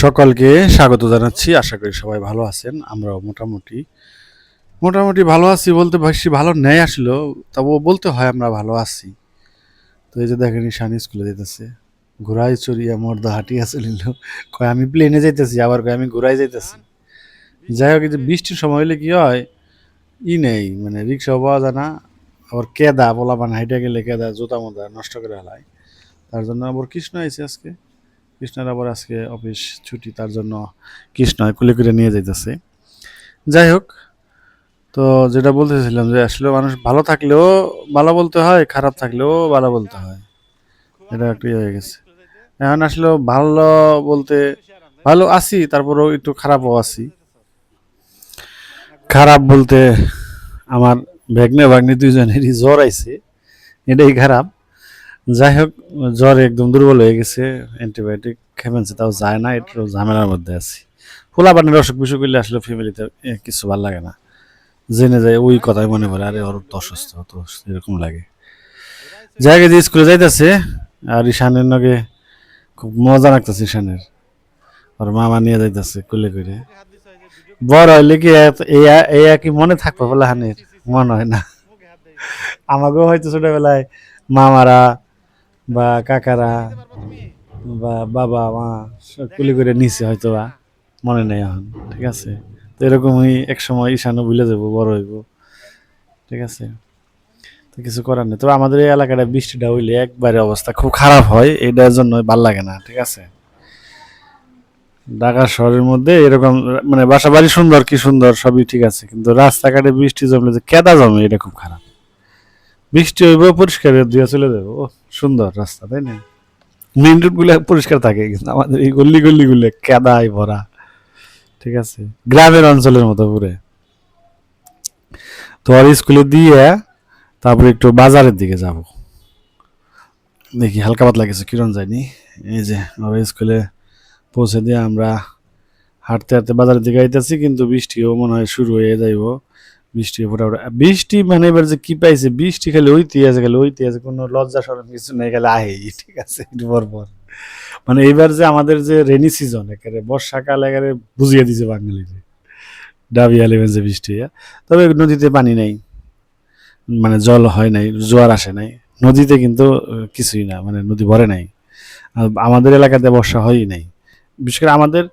সকলকে স্বাগত জানাচ্ছি। আশা করি সবাই ভালো আছেন। আমরাও মোটামুটি মোটামুটি ভালো আছি বলতে বেশি ভালো নেই আসলো তবুও বলতে হয় আমরা ভালো আছি। তো এই যে দেখেন ঈশান স্কুলে যেতেছে। ঘোড়াই চড়িয়া মর্দা হাঁটিয়া চলিল কয়, আমি প্লেনে যাইতেছি, আবার কয়, আমি ঘোড়াই যাইতেছি। যাই হোক যে বৃষ্টির সময় হলে কি হয়, ই নেই মানে রিক্সাও পাওয়া যায় না। আবার কেদা, বলা মানে হাইটে গেলে কেদা, জুতা মোদা নষ্ট করে ফেলায়। তার জন্য আবার কৃষ্ণ আইছে আজকে। কৃষ্ণের আবার আজকে অফিস ছুটি, তার জন্য কৃষ্ণ কুলে করে নিয়ে যাইতেছে। যাই হোক, তো যেটা বলতেছিলাম যে আসলে মানুষ ভালো থাকলেও ভালো বলতে হয়, খারাপ থাকলেও ভালো বলতে হয়। এটা একটু ইয়ে হয়ে গেছে। এখন আসলে ভালো বলতে, ভালো আছি, তারপরেও একটু খারাপও আছি। খারাপ বলতে আমার ভ্যাগনে ভাগ্নে দুইজনেরই জ্বর আইছে, এটাই খারাপ। যাই হোক জ্বর একদম দুর্বল হয়ে গেছে অ্যান্টিবায়োটিক খেপেছে তাও যায় না, একটু ঝামেলার মধ্যে আছি। ফুলা পানির অসুখ বিসুখ করলে আসলে ফ্যামিলিতে কিছু ভালো লাগে না। জেনে যায়, ওই কথাই মনে পড়ে, আরে ওর অসুস্থ তো এরকম লাগে। জায়গায় যে স্কুলে যাইতেছে, আর ঈশানের নগে খুব মজা লাগতেছে ঈশানের। ওর মামা নিয়ে যাইতেছে কুলে করে। বড় হইলে কি এই কি মনে থাকবে বলে হানের? মনে হয় না। আমাকেও হয়তো ছোটবেলায় মামারা বা কাকারা বা বাবা, মা কুলি করে নিছে হয়তো বা মনে নেই এখন, ঠিক আছে? তো এরকমই এক সময় ঈশানও ভুলে যাব, বড় হইব, ঠিক আছে? তো কিছু করার নেই। তবে আমাদের এই এলাকাটা বৃষ্টিটা হইলে একবারে অবস্থা খুব খারাপ হয়, এটার জন্য ভালো লাগে না, ঠিক আছে? ঢাকা শহরের মধ্যে এরকম মানে বাসা বাড়ি সুন্দর কি সুন্দর, সবই ঠিক আছে, কিন্তু রাস্তাঘাটে বৃষ্টি জমলে যে কেদা জমে, এটা খুব খারাপ। বৃষ্টি হইব, পরিষ্কার দিয়ে চলে যাব। ও, সুন্দর রাস্তা, তাই না? মেইন রোডগুলো পরিষ্কার থাকে, কিন্তু আমাদের এই গল্লি গল্লি গুলো কেদায় ভরা। ঠিক আছে? গ্রামের অঞ্চলের মতো পুরে। তো আর স্কুলে দিয়ে তারপরে একটু বাজারের দিকে যাব। দেখি, হালকা পাতলা কিছু কিরণ যায়নি। এই যে ওর স্কুলে পৌঁছে দিয়ে আমরা হাঁটতে হাঁটতে বাজারের দিকে আইতেছি, কিন্তু বৃষ্টিও মনে হয় শুরু হয়ে যাইব। বৃষ্টি ফোটাফোটা বৃষ্টি মানে এবার যে কি পাইছে? বৃষ্টি খালি ওইতে আছে খালি ওইতে আছে কোনো লজ্জা সরম কিছু নেই, খালি আহেই ঠিক আছে, একটু পর মানে এইবার যে আমাদের যে রেনি সিজন একেবারে বর্ষাকাল একেবারে বুঝিয়ে দিছে বাঙালিকে ডাবিয়া লেভেন যে বৃষ্টি হ্যাঁ? তবে নদীতে পানি নেই। মানে জল হয় নাই, জোয়ার আসে নাই। নদীতে কিন্তু কিছুই না মানে নদী ভরে নাই। আমাদের এলাকাতে বর্ষা হয়ই নাই। বিশেষ করে আমাদের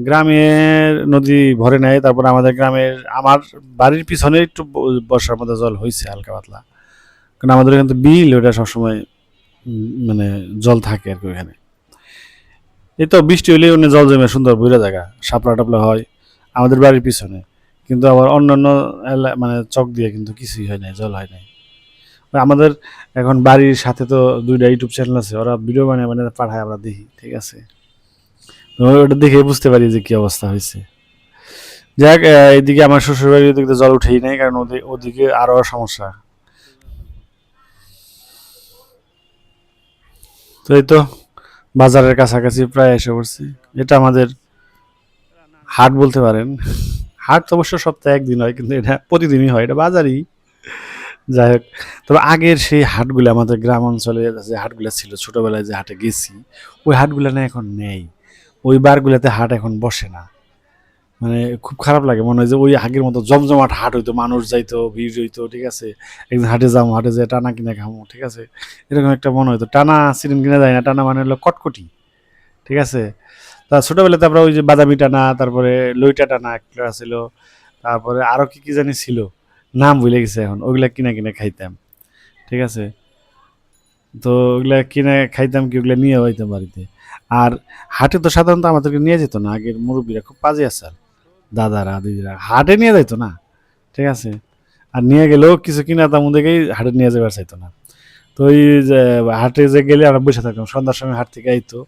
গ্রামের নদী ভরে নেয়, তারপর আমাদের গ্রামের, আমার বাড়ির পিছনে একটু বর্ষার মধ্যে জল হয়েছে হালকা পাতলা। কারণ আমাদের এখানে তো বিল ওটা সবসময় মানে জল থাকে আর কি ওখানে এই তো বৃষ্টি হলে ওখানে জল জমে সুন্দর বইরা জায়গা সাপলা টাপলা হয় আমাদের বাড়ির পিছনে। কিন্তু আবার অন্যান্য এলা- মানে চক দিয়ে কিন্তু কিছুই হয় নাই, জল হয় নাই। আমাদের এখন বাড়ির সাথে তো দুইটা ইউটিউব চ্যানেল আছে, ওরা ভিডিও বানিয়ে মানে পাঠায় আমরা দেখি, ঠিক আছে? ওটা দেখে বুঝতে পারি যে কি অবস্থা হয়েছে। যাক আহ, এইদিকে আমার শ্বশুর বাড়ির ওদিকে জল উঠেই নাই কারণ ওদি- ওদিকে আরও সমস্যা। তো এই তো বাজারের কাছাকাছি প্রায় এসে পড়ছি। এটা আমাদের হাট বলতে পারেন। হাট তো অবশ্য সপ্তাহে একদিন হয় কিন্তু এটা প্রতিদিনই হয় এটা বাজারই। যাই হোক তবে আগের সেই হাটগুলো আমাদের গ্রাম অঞ্চলে যে হাটগুলো ছিল ছোটবেলায় যে হাটে গেছি ওই হাটগুলো না এখন নেই। ওই বারগুলোতে হাট এখন বসে না। মানে খুব খারাপ লাগে, মনে হয় যে ওই আগের মতো জমজমাট হাট হইতো, মানুষ যাইতো, ভিড় হইতো, ঠিক আছে? একদিন হাটে যাব হাটে যেয়ে টানা কিনে খামো, ঠিক আছে? এরকম একটা মনে হইতো। টানা সিরিন কিনে যায় না, টানা মানে হলো কটকটি, ঠিক আছে? তা ছোটবেলাতে আমরা ওই যে বাদামি টানা, তারপরে লইটা টানা একটা ছিল, তারপরে আরও কি কি জানি ছিল, নাম ভুলে গেছে এখন ওগুলা কিনে কিনে খাইতাম, ঠিক আছে? তো ওগুলা কিনে খাইতাম কি ওগুলা নিয়ে হইতাম বাড়িতে। আর হাটে তো সাধারণত আমাদেরকে নিয়ে যেত না, আগের মুরব্বীরা খুব পাজে আছে দাদারা, দিদিরা, হাটে নিয়ে যাইতো না, ঠিক আছে? আর নিয়ে গেলেও কিছু কিনা তেমন দেখেই হাটে নিয়ে যাবার চাইতো না। তো ওই যে হাটে যে গেলে আমরা বসে থাকতাম, সন্ধ্যার সময় হাট থেকে আইতো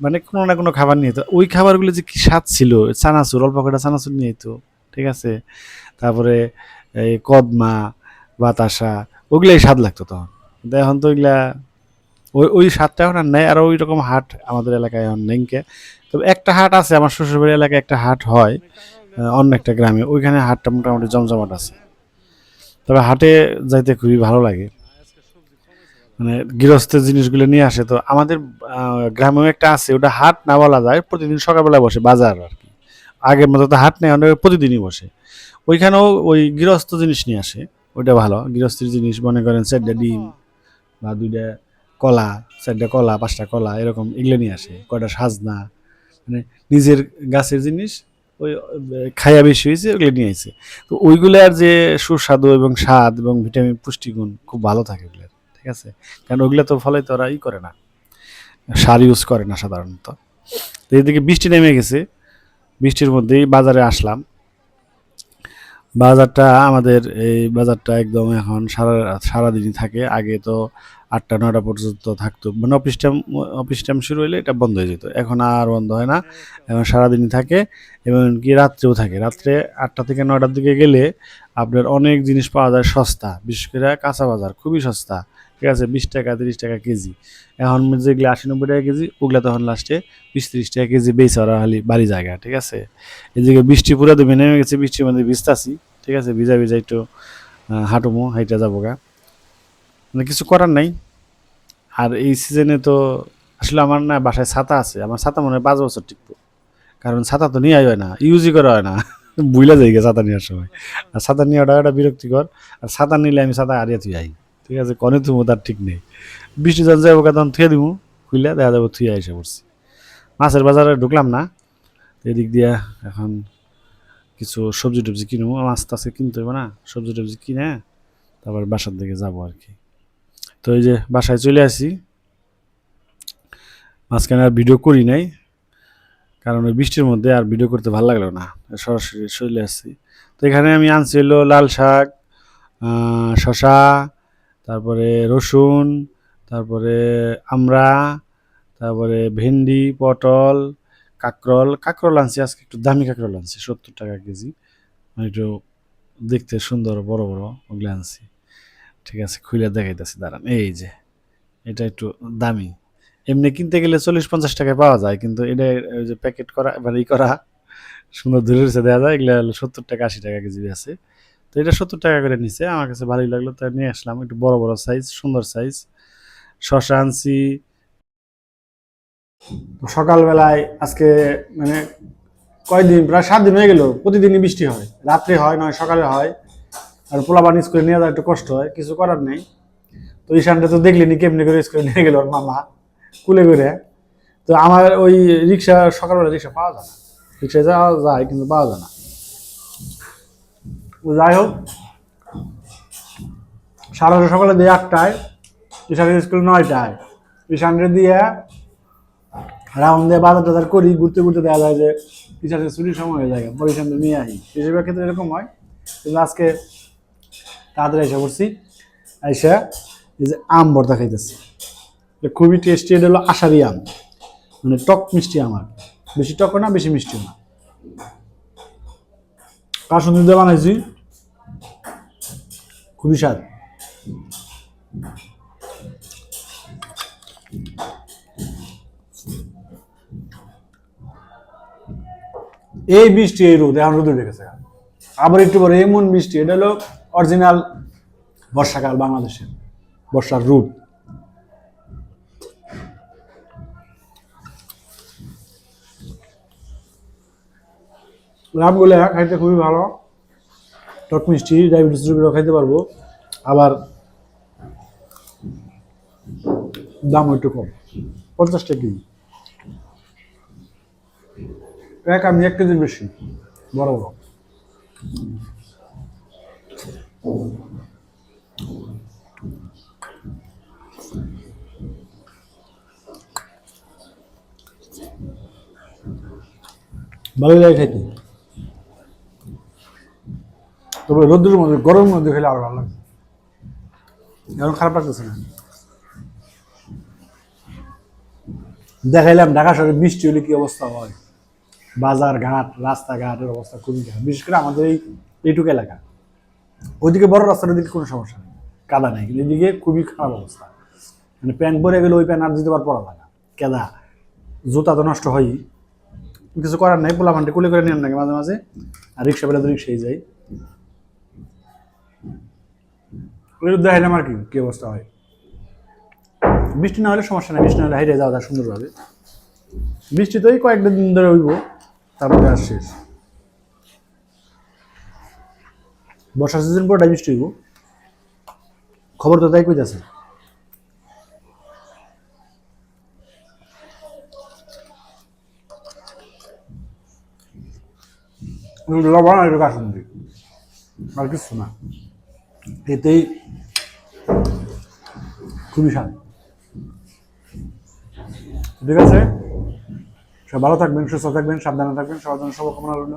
মানে কোনো না কোনো খাবার নিয়ে যেত। ওই খাবারগুলো যে কি স্বাদ ছিল, চানাচুর, অল্প কটা চানাচুর নিয়ে যেত, ঠিক আছে? তারপরে এই কদমা, বাতাসা, ওগুলাই স্বাদ লাগতো তখন। কিন্তু এখন তো ওইগুলা ওই ওই স্বাদটা এখন আর নেই, আর ওই রকম হাট আমাদের এলাকায় এখন নেই কে। তবে একটা হাট আছে, আমার শ্বশুরবাড়ি এলাকায় একটা হাট হয় অন্য একটা গ্রামে, ওইখানে হাটটা মোটামুটি জমজমাট আছে। তবে হাটে যাইতে খুবই ভালো লাগে। মানে গৃহস্থের জিনিসগুলো নিয়ে আসে, তো আমাদের গ্রামেও একটা আছে, ওটা হাট না বলা যায়, প্রতিদিন সকালবেলা বসে, বাজার আর কি। আগের মতো তো হাট নেই, অনেক প্রতিদিনই বসে। ওইখানেও ওই গৃহস্থ জিনিস নিয়ে আসে, ওইটা ভালো, গৃহস্থের জিনিস, মনে করেন চারটা ডিম বা দুইটা কলা, চারটা কলা, পাঁচটা কলা, এরকম এগুলো নিয়ে আসে, কয়টা সাজনা মানে নিজের গাছের জিনিস ওই খাইয়া বেশি হয়েছে, ওগুলো নিয়ে আসে। তো ওইগুলার যে সুস্বাদু এবং স্বাদ এবং ভিটামিন পুষ্টিগুণ খুব ভালো থাকে ওগুলোর, ঠিক আছে? কারণ ওগুলো তো ফলে তো ওরা ই করে না, সার ইউজ করে না সাধারণত। তো এদিকে বৃষ্টি নেমে গেছে, বৃষ্টির মধ্যেই বাজারে আসলাম। বাজারটা আমাদের এই বাজারটা একদম এখন সারা, সারাদিনই থাকে। আগে তো আটটা, নয়টা পর্যন্ত থাকতো। মানে অফিস টাইম অফিস টাইম শুরু হলে এটা বন্ধ হয়ে যেত। এখন আর বন্ধ হয় না। এখন সারাদিনই থাকে এবং কি রাত্রেও থাকে। রাত্রে আটটা থেকে নয়টার দিকে গেলে আপনার অনেক জিনিস পাওয়া যায় সস্তা। বিশেষ করে কাঁচা বাজার, খুবই সস্তা। ঠিক আছে, বিশ টাকা, তিরিশ টাকা কেজি। এখন যেগুলো আশি নব্বই টাকা কেজি, ওগুলো তখন লাস্টে বিশ, তিরিশ টাকা কেজি বেচে ওরা খালি বাড়ি জায়গা, ঠিক আছে? এদিকে বৃষ্টি পুরো দেবে, নেমে গেছে, বৃষ্টির মধ্যে ভিজতাছি, ঠিক আছে? ভিজা ভিজা একটু হাঁটুমো, হাইটা যাব গা। মানে কিছু করার নাই। আর এই সিজনে তো আসলে আমার না বাসায় ছাতা আছে, আমার ছাতা মনে হয় পাঁচ বছর টিকবো। কারণ ছাতা তো নিয়ে হয় না ইউজই করা হয় না। বুইলা যাই ছাতা নেওয়ার সময়। আর ছাতা নিয়ে ওটা একটা বিরক্তিকর। আর ছাতা নিলে আমি ছাতা আরিয়া থুই আই। ঠিক আছে, কনে তুমি তার ঠিক নেই। বৃষ্টি যখন যাব তখন থুয়ে দিব খুইলে দেখা যাব থুয়ে এসে পড়ছি। মাছের বাজারে ঢুকলাম না, এদিক দিয়া এখন কিছু সবজি টবজি কিনবো মাছ টাছে কিনতে হবে না, সবজি টবজি কিনে তারপর বাসার দিকে যাব আর কি। তো এই যে বাসায় চলে আসি। মাঝখানে আর ভিডিও করি নাই, কারণ ওই বৃষ্টির মধ্যে আর ভিডিও করতে ভালো লাগল না, সরাসরি চলে আসছি। তো এখানে আমি আনছি হলো লাল শাক শশা তারপরে রসুন, তারপরে আমড়া, তারপরে ভেন্ডি, পটল, কাকরল। কাকরল আনছি, আজকে একটু দামি কাকরল আনছি, সত্তর টাকা কেজি। মানে একটু দেখতে সুন্দর, বড় বড় ওগুলো আনছি। ঠিক আছে খুলে দেখাইতেছি, দাঁড়ান। এই যে, এটা একটু দামি। এমনি কিনতে গেলে চল্লিশ, পঞ্চাশ টাকায় পাওয়া যায়, কিন্তু এটা ওই যে প্যাকেট করা মানে ই করা, সুন্দর ধরে রয়েছে দেওয়া যায়। এগুলো সত্তর টাকা, আশি টাকা কেজি আছে। তো এটা সত্তর টাকা করে নিছে। আমার কাছে ভালোই লাগল তাই নিয়ে আসলাম। একটু বড় বড় সাইজ সুন্দর সাইজ শশা আনছি। সকালবেলায় আজকে মানে কয়দিন, প্রায় সাত দিন হয়ে গেল, প্রতিদিনই বৃষ্টি হয়। রাত্রে হয়, নয়, সকালে হয়। আর পোলা বানি স্কুলে নিয়ে যাওয়া একটু কষ্ট হয়, কিছু করার নেই। তো ঈশানটা তো দেখলিনি কেমনি করে স্কুলে নিয়ে গেল ওর মামা, কুলে করে তো আমার ওই রিক্সা, সকালবেলা রিক্সা পাওয়া যায় না। রিক্সায় যাওয়া যায়, কিন্তু পাওয়া যায় না। যাই হোক সারা সকালে দিয়ে আটটায় ঈশানের স্কুল নয়টায়। ঈশানরে দিয়ে রাউন্ড দিয়ে বাজার টাজার করি, ঘুরতে ঘুরতে দেখা যায় যে ঈশানের ছুটির সময় হয়ে যায় পরে ঈশানকে নিয়ে আসি বেশিরভাগ ক্ষেত্রে এরকম হয়। কিন্তু আজকে তাড়াতাড়ি এসে পড়ছি এসে এই যে আম ভর্তা খাইতেছি। খুবই টেস্টি এটা হলো আষাঢ়ি আম। মানে টক মিষ্টি আমার। বেশি টক না, বেশি মিষ্টি না। কাসুন্দি দিয়ে বানাইছি? খুবই স্বাদ। এই বৃষ্টি এই রোদ, এখন রোদ উঠে গেছে। আবার একটু পরে এমন বৃষ্টি এটা হলো অরিজিনাল বর্ষাকাল বাংলাদেশের, বর্ষার রুট লাভগুলো খাইতে খুবই ভালো। টক মিষ্টি ডায়াবেটিস রোগীরাও খাইতে পারব। আবার দাম একটু কম, পঞ্চাশ টাকা এক আমি এক কেজির বেশি, বড় বড়। ভালো লাগে খাইতে? তবে রোদ্রের মধ্যে গরমের মধ্যে খেলে আরও ভালো লাগে। এখন খারাপ লাগতেছে না। দেখাইলাম ঢাকা শহরে বৃষ্টি হলে কি অবস্থা হয়? বাজার ঘাট, রাস্তাঘাটের অবস্থা খুবই খারাপ। বিশেষ করে আমাদের এই এইটুকু এলাকা। ওইদিকে বড় রাস্তার ওদিকে কোনো সমস্যা নেই, কাদা নেই, কিন্তু এদিকে খুবই খারাপ অবস্থা। মানে প্যান্ট পরে গেলে ওই প্যান্ট আর দিতে পার পড়া লাগা কেদা, জুতা তো নষ্ট হয়ই। কিছু করার নাই পোলা মানটি কুলে করে নেন নাকি মাঝে মাঝে? আর রিক্সা পেলে তো রিক্সাই যাই। ওই দেখাইলাম আর কি কি অবস্থা হয়? বৃষ্টি না হলে সমস্যা নেই, বৃষ্টি না হলে হাইরে যাওয়া যায় সুন্দরভাবে। বৃষ্টি তো এই কয়েকটা দিন ধরে হইব, তারপরে আর শেষ। বর্ষা সিজন পরে বৃষ্টি হইব। খবর তো তাই কইতাছে। লবণ আর কিছু না। এতেই খুবই স্বাদ ঠিক আছে? সব ভালো থাকবেন, সুস্থ থাকবেন, সাবধানে থাকবেন, সবার জন্য শুভকামনা রইল।